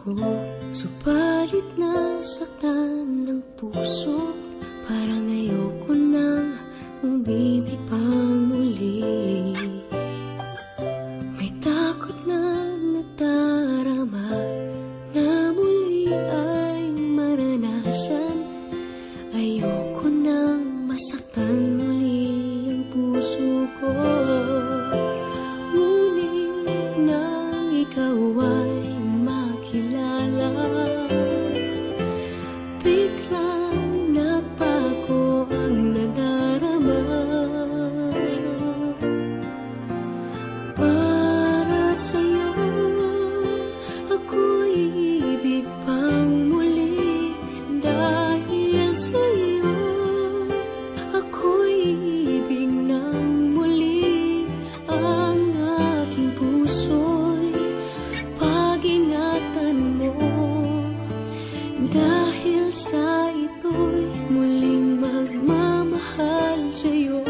ko. Subalit nasaktan ng puso. Parang ayoko nang umibig pa muli. May takot na nadarama Na muli ay maranasan. Ayoko nang masaktan muli ang puso ko. Ngunit nang ikaw ay love. Dahil sa ito'y muling magmamahal sa'yo.